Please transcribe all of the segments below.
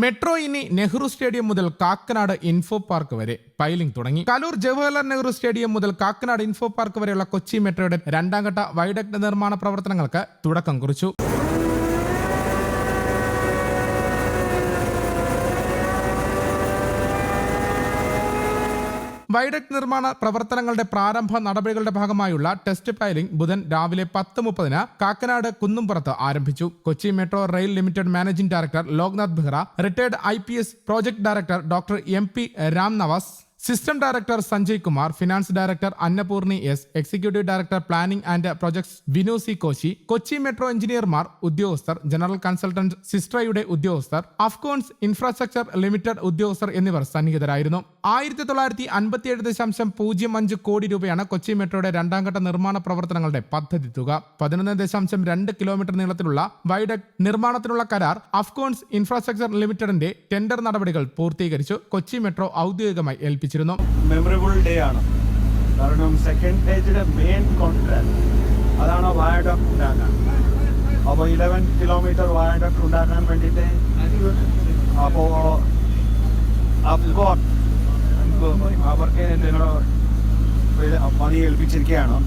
Metro ഇനി Nehru stadium മുതൽ Kakkanad info park വരെ പൈലിംഗ് തുടങ്ങി. കലൂർ ജവഹർലാൽ നെഹ്റു സ്റ്റേഡിയം മുതൽ കാക്കനാട് ഇൻഫോ പാർക്ക് വരെയുള്ള കൊച്ചി മെട്രോയുടെ രണ്ടാം ഘട്ട വൈഡക്ട് നിർമ്മാണ പ്രവർത്തനങ്ങൾക്ക് തുടക്കം കുറിച്ചു. വൈഡക്ട് നിർമ്മാണ പ്രവർത്തനങ്ങളുടെ പ്രാരംഭ നടപടികളുടെ ഭാഗമായുള്ള ടെസ്റ്റ് പൈലിംഗ് ബുധൻ രാവിലെ പത്ത് മുപ്പതിന് കാക്കനാട് കുന്നുംപുറത്ത് ആരംഭിച്ചു. Kochi metro rail limited managing director Loknath Behera retired I project director doctor M P Ram Navas system director Sanjay Kumar finance director Annapoorni S executive director planning and projects Vinu C Koshy Kochi metro എഞ്ചിനീയർമാർ ഉദ്യോഗസ്ഥർ general consultant സിസ്ട്രയുടെ ഉദ്യോഗസ്ഥർ Afcons infrastructure limited ഉദ്യോഗസ്ഥർ എന്നിവർ സന്നിഹിതരായിരുന്നു ആയിരത്തി തൊള്ളായിരത്തി അൻപത്തിയേഴ് ദശാംശം പൂജ്യം അഞ്ച് കോടി രൂപയാണ് കൊച്ചി മെട്രോയുടെ രണ്ടാം ഘട്ട നിർമ്മാണ പ്രവർത്തനങ്ങളുടെ പദ്ധതി തുക. പതിനൊന്ന് ദശാംശം രണ്ട് കിലോമീറ്റർ നീളത്തിലുള്ള വൈഡക് നിർമ്മാണത്തിനുള്ള കരാർ അഫ്കോൺസ് ഇൻഫ്രാസ്ട്രക്ചർ ലിമിറ്റഡിന്റെ ടെൻഡർ നടപടികൾ പൂർത്തീകരിച്ചു. കൊച്ചി മെട്രോ ഔദ്യോഗികമായി ഏൽപ്പിച്ചിരുന്നു മെമ്മറബിൾ ഡേ ആണ്. കാരണം സെക്കൻഡ് സ്റ്റേജിലെ മെയിൻ കോൺട്രാക്ട് അതാണ് വയഡക്ട് ഉണ്ടാക്കാൻ. അപ്പോൾ ഇലവൻ കിലോമീറ്റർ വയഡക്ട് ഉണ്ടാക്കാൻ വേണ്ടിയിട്ട് അപ്പോൾ അപ്പോൾ അവർക്ക് നിങ്ങളുടെ പണി ഏൽപ്പിച്ചിരിക്കുകയാണ്.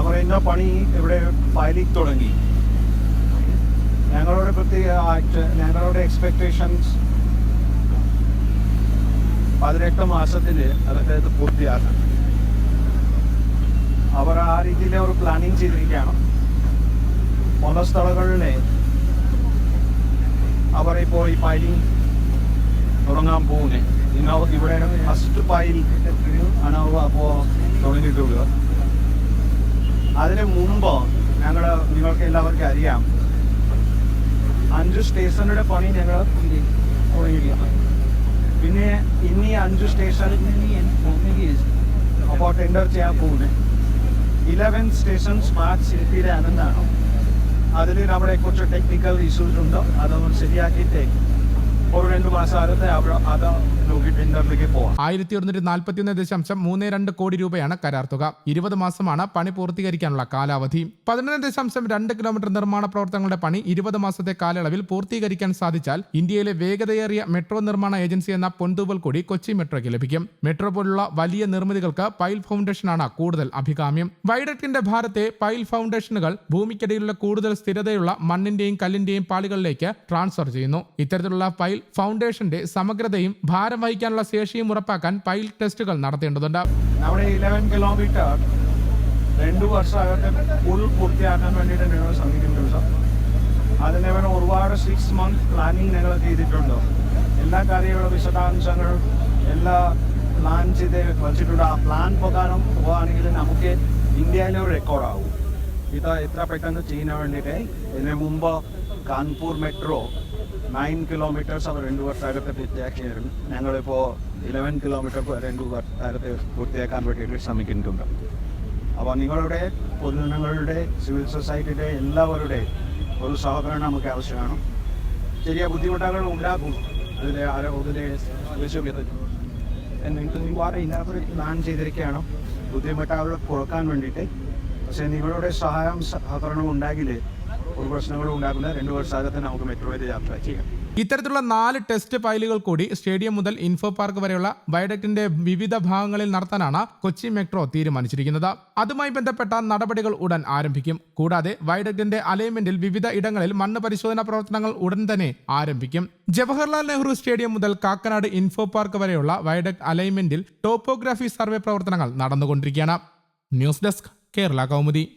അവർ എന്റെ പണി ഇവിടെ ഫയലിൽ തുടങ്ങി. ഞങ്ങളുടെ പ്രത്യേക ഞങ്ങളുടെ എക്സ്പെക്ടേഷൻസ് പതിനെട്ട് മാസത്തിൽ അതൊക്കെ ഇത് പൂർത്തിയാക്കണം. അവർ ആ രീതിയിൽ അവർ പ്ലാനിങ് ചെയ്തിരിക്കുകയാണ്. പല സ്ഥലങ്ങളിലെ അവർ ഇപ്പോൾ ഈ പൈലിംഗ് തുടങ്ങാൻ പോകുന്നത് ഇന്ന് ഇവിടെ ഫസ്റ്റ് പൈൽ ആണ് അപ്പോൾ തുടങ്ങിയിട്ടുള്ളത്. അതിന് മുമ്പ് ഞങ്ങൾ നിങ്ങൾക്ക് എല്ലാവർക്കും അറിയാം. അഞ്ച് സ്റ്റേഷനുടെ പണി ഞങ്ങൾ തുടങ്ങിയിരിക്കുകയാണ്. പിന്നെ ഇനി അഞ്ച് സ്റ്റേഷൻ അപ്പോൾ ടെൻഡർ ചെയ്യാൻ പോകുന്നത്. ഇലവൻ സ്റ്റേഷൻ സ്മാർട്ട് സിറ്റിയുടെ അനന്താണ് അതിൽ നമ്മുടെ കുറച്ച് ടെക്നിക്കൽ ഇഷ്യൂസ് ഉണ്ട്? അതൊന്ന് ശരിയാക്കിയിട്ട്? ആയിരത്തി ഒരുന്നൂറ്റി നാൽപ്പത്തിയൊന്ന് ദശാംശം മൂന്ന് രണ്ട് കോടി രൂപയാണ് കരാർ തുക. ഇരുപത് മാസമാണ് പണി പൂർത്തീകരിക്കാനുള്ള കാലാവധി. പതിനൊന്ന് ദശാംശം രണ്ട് കിലോമീറ്റർ നിർമ്മാണ പ്രവർത്തനങ്ങളുടെ പണി ഇരുപത് മാസത്തെ കാലയളവിൽ പൂർത്തീകരിക്കാൻ സാധിച്ചാൽ ഇന്ത്യയിലെ വേഗതയേറിയ മെട്രോ നിർമ്മാണ ഏജൻസി എന്ന പൊന്തൂവൽ കൂടി കൊച്ചി മെട്രോയ്ക്ക് ലഭിക്കും. മെട്രോ പോലുള്ള വലിയ നിർമ്മിതികൾക്ക് പൈൽ ഫൗണ്ടേഷനാണ് കൂടുതൽ അഭികാമ്യം. വൈഡക്റ്റിന്റെ ഭാരത്തെ പൈൽ ഫൗണ്ടേഷനുകൾ ഭൂമിക്കടിയിലുള്ള കൂടുതൽ സ്ഥിരതയുള്ള മണ്ണിന്റെയും കല്ലിന്റെയും പാളികളിലേക്ക് ട്രാൻസ്ഫർ ചെയ്യുന്നു. ഇത്തരത്തിലുള്ള പൈൽ ഫൗണ്ടേഷന്റെ സമഗ്രതയും ഭാരം വഹിക്കാനുള്ള ശേഷിയും ഉറപ്പാക്കാൻ പൈൽ ടെസ്റ്റുകൾ നടത്തേണ്ടതുണ്ട്. നമ്മുടെ ഇലവൻ കിലോമീറ്റർ രണ്ടു വർഷമാകട്ടെ ഫുൾ പൂർത്തിയാക്കാൻ വേണ്ടിയിട്ട് ഞങ്ങൾ ശ്രമിക്കുന്നുണ്ട് സാർ അതിന് വേണം ഒരുപാട് സിക്സ് മന്ത് പ്ലാനിങ് ഞങ്ങൾ ചെയ്തിട്ടുണ്ട്. എല്ലാ കാര്യങ്ങളും വിശദാംശങ്ങൾ എല്ലാ പ്ലാൻ ചെയ്ത് വെച്ചിട്ടുണ്ട്. ആ പ്ലാൻ പ്രകാരം പോവുകയാണെങ്കിൽ നമുക്ക് ഇന്ത്യയിലെ ഒരു റെക്കോർഡാവും ഇത് എത്ര പെട്ടെന്ന് ചെയ്യാൻ വേണ്ടിയിട്ട് ഇതിന് മുമ്പ് കാൺപൂർ മെട്രോ നയൻ കിലോമീറ്റേഴ്സ് അവർ രണ്ടു വർഷത്തെ പൂർത്തിയാക്കിയായിരുന്നു ഞങ്ങളിപ്പോൾ ഇലവൻ കിലോമീറ്റർ രണ്ടു വർഷത്തെ പൂർത്തിയാക്കാൻ വേണ്ടിയിട്ട് ശ്രമിക്കുന്നുണ്ട്. അപ്പോൾ നിങ്ങളുടെ പൊതുജനങ്ങളുടെ സിവിൽ സൊസൈറ്റിയുടെ എല്ലാവരുടെയും ഒരു സഹകരണം നമുക്ക് ആവശ്യമാണ്. ചെറിയ ബുദ്ധിമുട്ടുകൾ ഉണ്ടാകും അതിൽ ആരോ അതിലെ നിങ്ങൾക്ക് ഒരുപാട് ഇതിനകത്ത് പ്ലാൻ ചെയ്തിരിക്കുകയാണ്. ബുദ്ധിമുട്ടുകൾ കുറയ്ക്കാൻ വേണ്ടിയിട്ട്. പക്ഷേ നിങ്ങളുടെ സഹായം സഹകരണം ഉണ്ടെങ്കിൽ ഒരു പ്രശ്നങ്ങളും ഉണ്ടാക്കില്ല രണ്ട് വർഷാകത്തെ നമുക്ക് യാത്ര ചെയ്യാം. ഇത്തരത്തിലുള്ള നാല് ടെസ്റ്റ് ഫയലുകൾ കൂടി സ്റ്റേഡിയം മുതൽ ഇൻഫോ പാർക്ക് വരെയുള്ള വയഡക്റ്റിന്റെ വിവിധ ഭാഗങ്ങളിൽ നടത്താനാണ് കൊച്ചി മെട്രോ തീരുമാനിച്ചിരിക്കുന്നത്. അതുമായി ബന്ധപ്പെട്ട നടപടികൾ ഉടൻ ആരംഭിക്കും. കൂടാതെ വയഡക്റ്റിന്റെ അലൈൻമെന്റിൽ വിവിധ ഇടങ്ങളിൽ മണ്ണ് പരിശോധനാ പ്രവർത്തനങ്ങൾ ഉടൻ തന്നെ ആരംഭിക്കും. ജവഹർലാൽ നെഹ്റു സ്റ്റേഡിയം മുതൽ കാക്കനാട് ഇൻഫോ പാർക്ക് വരെയുള്ള വയഡക്ട് അലൈൻമെന്റിൽ ടോപ്പോഗ്രാഫി സർവേ പ്രവർത്തനങ്ങൾ നടന്നുകൊണ്ടിരിക്കുകയാണ്. News desk Kerala Kaumudi.